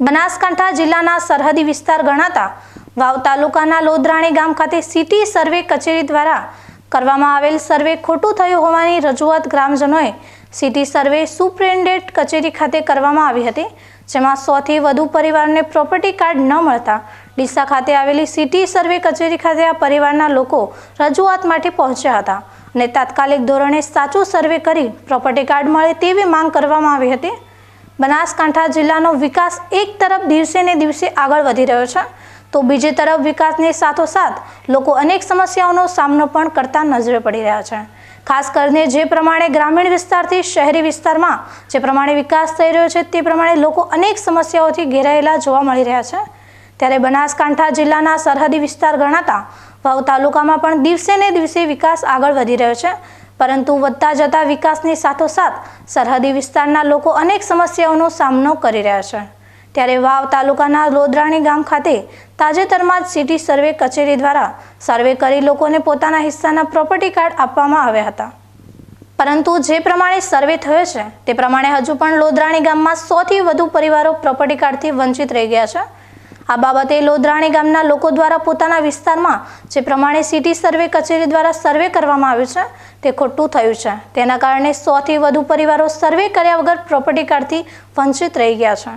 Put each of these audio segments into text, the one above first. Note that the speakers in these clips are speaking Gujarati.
બનાસકાંઠા જિલ્લાના સરહદી વિસ્તાર ગણાતા વાવ તાલુકાના લોધરાણી ગામ ખાતે સિટી સર્વે કચેરી દ્વારા કરવામાં આવેલ સર્વે ખોટું થયું હોવાની રજૂઆત ગ્રામજનોએ સિટી સર્વે સુપ્રિન્ટેન્ડન્ટ કચેરી ખાતે કરવામાં આવી હતી, જેમાં સોથી વધુ પરિવારને પ્રોપર્ટી કાર્ડ ન મળતા ડીસા ખાતે આવેલી સિટી સર્વે કચેરી ખાતે આ પરિવારના લોકો રજૂઆત માટે પહોંચ્યા હતા અને તાત્કાલિક ધોરણે સાચું સર્વે કરી પ્રોપર્ટી કાર્ડ મળે તેવી માંગ કરવામાં આવી હતી. બનાસકાંઠા જિલ્લાનો વિકાસ એક તરફ દિવસે ને દિવસે આગળ વધી રહ્યો છે, તો બીજી તરફ વિકાસની સાથોસાથ લોકો અનેક સમસ્યાઓનો સામનો પણ કરતા નજરે પડી રહ્યા છે. ખાસ કરીને જે પ્રમાણે ગ્રામીણ વિસ્તારથી શહેરી વિસ્તારમાં જે પ્રમાણે વિકાસ થઈ રહ્યો છે, તે પ્રમાણે લોકો અનેક સમસ્યાઓથી ઘેરાયેલા જોવા મળી રહ્યા છે. ત્યારે બનાસકાંઠા જિલ્લાના સરહદી વિસ્તાર ગણાતા વાવ તાલુકામાં પણ દિવસે ને દિવસે વિકાસ આગળ વધી રહ્યો છે પરંતુ વધતા જતા વિકાસની સાથોસાથ સરહદી વિસ્તારના લોકો અનેક સમસ્યાઓનો સામનો કરી રહ્યા છે. ત્યારે વાવ તાલુકાના લોદરાણી ગામ ખાતે તાજેતરમાં જ સિટી સર્વે કચેરી દ્વારા સર્વે કરી લોકોને પોતાના હિસ્સાના પ્રોપર્ટી કાર્ડ આપવામાં આવ્યા હતા. પરંતુ જે પ્રમાણે સર્વે થયો છે, તે પ્રમાણે હજુ પણ લોદરાણી ગામમાં સોથી વધુ પરિવારો પ્રોપર્ટી કાર્ડથી વંચિત રહી ગયા છે આ બાબતે લોદરાણી ગામના લોકો દ્વારા પોતાના વિસ્તારમાં, જે પ્રમાણે સિટી સર્વે કચેરી દ્વારા સર્વે કરવામાં આવ્યું છે, તે ખોટું થયું છે. તેના કારણે સોથી વધુ પરિવારો સર્વે કર્યા વગર પ્રોપર્ટી કાર્ડથી વંચિત રહી ગયા છે.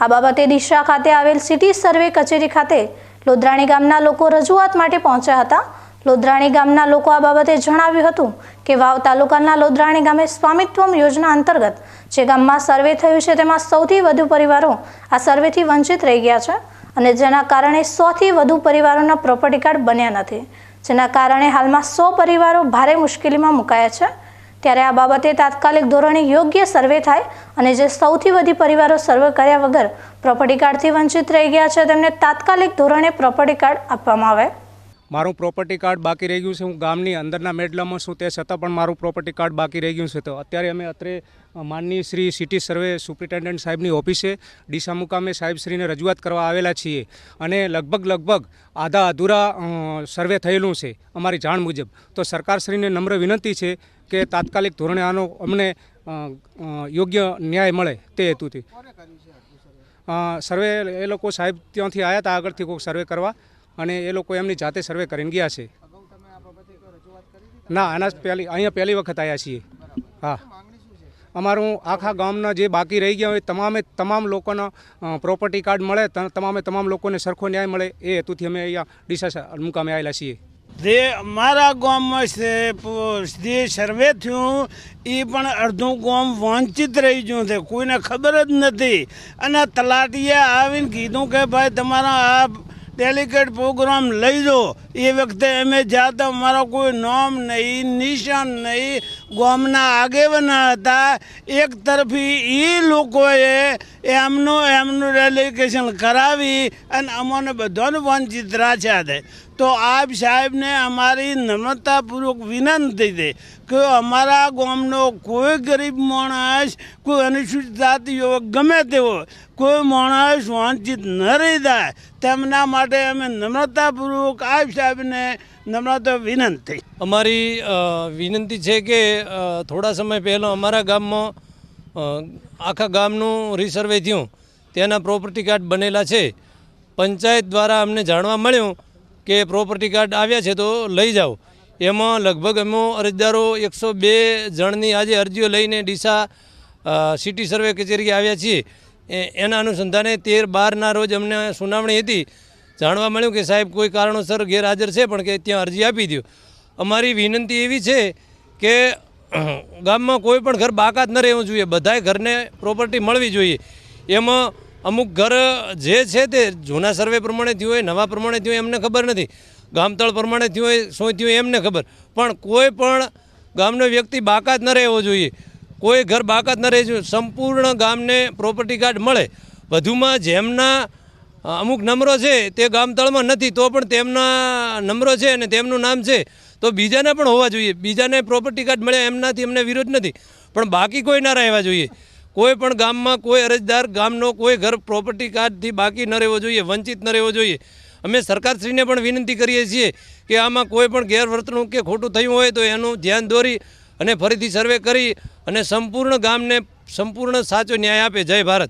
આ બાબતે દિશા ખાતે આવેલ સિટી સર્વે કચેરી ખાતે લોદરાણી ગામના લોકો રજૂઆત માટે પહોંચ્યા હતા. લોદરાણી ગામના લોકો આ બાબતે જણાવ્યું હતું કે વાવ તાલુકાના લોદરાણી ગામે સ્વામિત્વમ યોજના અંતર્ગત, જે ગામમાં સર્વે થયું છે, તેમાં સૌથી વધુ પરિવારો આ સર્વેથી વંચિત રહી ગયા છે. અને જેના કારણે સોથી વધુ પરિવારોના પ્રોપર્ટી કાર્ડ બન્યા નથી. જેના કારણે હાલમાં સો પરિવારો ભારે મુશ્કેલીમાં મુકાયા છે. ત્યારે આ બાબતે તાત્કાલિક ધોરણે યોગ્ય સર્વે થાય અને જે સૌથી વધુ પરિવારો સર્વે કર્યા વગર પ્રોપર્ટી કાર્ડથી વંચિત રહી ગયા છે, તેમને તાત્કાલિક ધોરણે પ્રોપર્ટી કાર્ડ આપવામાં આવે. મારું પ્રોપર્ટી કાર્ડ બાકી રહી ગયું છે. હું ગામની અંદરના મેડલામાં છું, તે છતાં પણ મારું પ્રોપર્ટી કાર્ડ બાકી રહી ગયું છે. તો અત્યારે અમે અત્રે માનની શ્રી સિટી સર્વે સુપ્રિન્ટેન્ડન્ટ સાહેબની ઓફિસે ડીસા મુકામે સાહેબશ્રીને રજૂઆત કરવા આવેલા છીએ અને લગભગ લગભગ આધા અધૂરા સર્વે થયેલું છે અમારી જાણ મુજબ. તો સરકારશ્રીને નમ્ર વિનંતી છે કે તાત્કાલિક ધોરણે આનો અમને યોગ્ય ન્યાય મળે તે હેતુથી. સર્વે એ લોકો સાહેબ ત્યાંથી આવ્યા હતા આગળથી કોઈ સર્વે કરવા. અને એ લોકો એમની જાતે સર્વે કરીને ગયા છે. ના, આના પહેલી, અહીંયા પહેલી વખત આવ્યા છીએ. હા. અમારું આખા ગામના જે બાકી રહી ગયા હોય, તમામે તમામ લોકોના પ્રોપર્ટી કાર્ડ મળે તમામે તમામ લોકોને સરખો ન્યાય મળે, એ હેતુથી અમે અહીંયા ડીસા મુકામે આવેલા છીએ. જે મારા ગામમાં જે સર્વે થયું એ પણ અડધું ગામ વંચિત રહી ગયું છે. કોઈને ખબર જ નથી. અને તલાટીએ આવીને કીધું કે ભાઈ, તમારા આ ડેલિકેટ પ્રોગ્રામ લઈ દો એ વખતે અમે જ્યાં અમારો કોઈ નામ નહીં, નિશાન નહીં, ગામના આગેવાના હતા. એક તરફી એ લોકોએ એમનું એમનું ડેલિકેશન કરાવી અને અમને બધાને વંચિત રાખ્યા છે. તો આપ સાહેબને અમારી નમ્રતાપૂર્વક વિનંતી છે કે અમારા ગામનો કોઈ ગરીબ માણસ, કોઈ અનુસૂચિત જાતિઓ ગમે તેવો, કોઈ માણસ વંચિત ન રહી જાય. તેમના માટે અમે નમ્રતાપૂર્વક આપ સાહેબને નમ્રતા વિનંતી. અમારી વિનંતી છે કે થોડા સમય પહેલાં અમારા ગામમાં આખા ગામનું રિસર્વે થયું. તેના પ્રોપર્ટી કાર્ડ બનેલા છે. પંચાયત દ્વારા અમને જાણવા મળ્યું કે પ્રોપર્ટી કાર્ડ આવ્યા છે તો લઈ જાઓ. એમાં લગભગ અમે અરજદારો એકસો બે જણની આજે અરજીઓ લઈને ડીસા સિટી સર્વે કચેરી આવ્યા છીએ. એના અનુસંધાને તેર બારના રોજ અમને સુનાવણી હતી. જાણવા મળ્યું કે સાહેબ કોઈ કારણોસર ગેરહાજર છે, પણ કે ત્યાં અરજી આપી દો અમારી વિનંતી એવી છે કે ગામમાં કોઈ પણ ઘર બાકાત ન રહેવું જોઈએ. બધાય ઘરને પ્રોપર્ટી મળવી જોઈએ. એમાં અમુક ઘર જે છે તે જૂના સર્વે પ્રમાણે થયું હોય, નવા પ્રમાણે થયું એમને ખબર નથી. ગામતળ પ્રમાણે થયું હોય, શું થયું એમને ખબર. પણ કોઈ પણ ગામનો વ્યક્તિ બાકાત ન રહેવો જોઈએ. કોઈ ઘર બાકાત ન રહે સંપૂર્ણ ગામને પ્રોપર્ટી કાર્ડ મળે. વધુમાં જેમના અમુક નંબરો છે, તે ગામતળમાં નથી, તો પણ તેમના નંબરો છે અને તેમનું નામ છે. તો બીજાને પણ હોવા જોઈએ. બીજાને પ્રોપર્ટી કાર્ડ મળે એમનાથી અમને વિરોધ નથી. પણ બાકી કોઈ ના રહેવા જોઈએ. કોઈ પણ ગામમાં કોઈ અરજદાર, ગામનો કોઈ ઘર પ્રોપર્ટી કાર્ડથી બાકી ન રહેવો જોઈએ, વંચિત ન રહેવો જોઈએ. અમે સરકારશ્રીને પણ વિનંતી કરીએ છીએ કે આમાં કોઈ પણ ગેરવર્તણૂક કે ખોટું થયું હોય તો એનું ધ્યાન દોરી અને ફરીથી સર્વે કરી અને સંપૂર્ણ ગામને સંપૂર્ણ સાચો ન્યાય આપે. જય ભારત.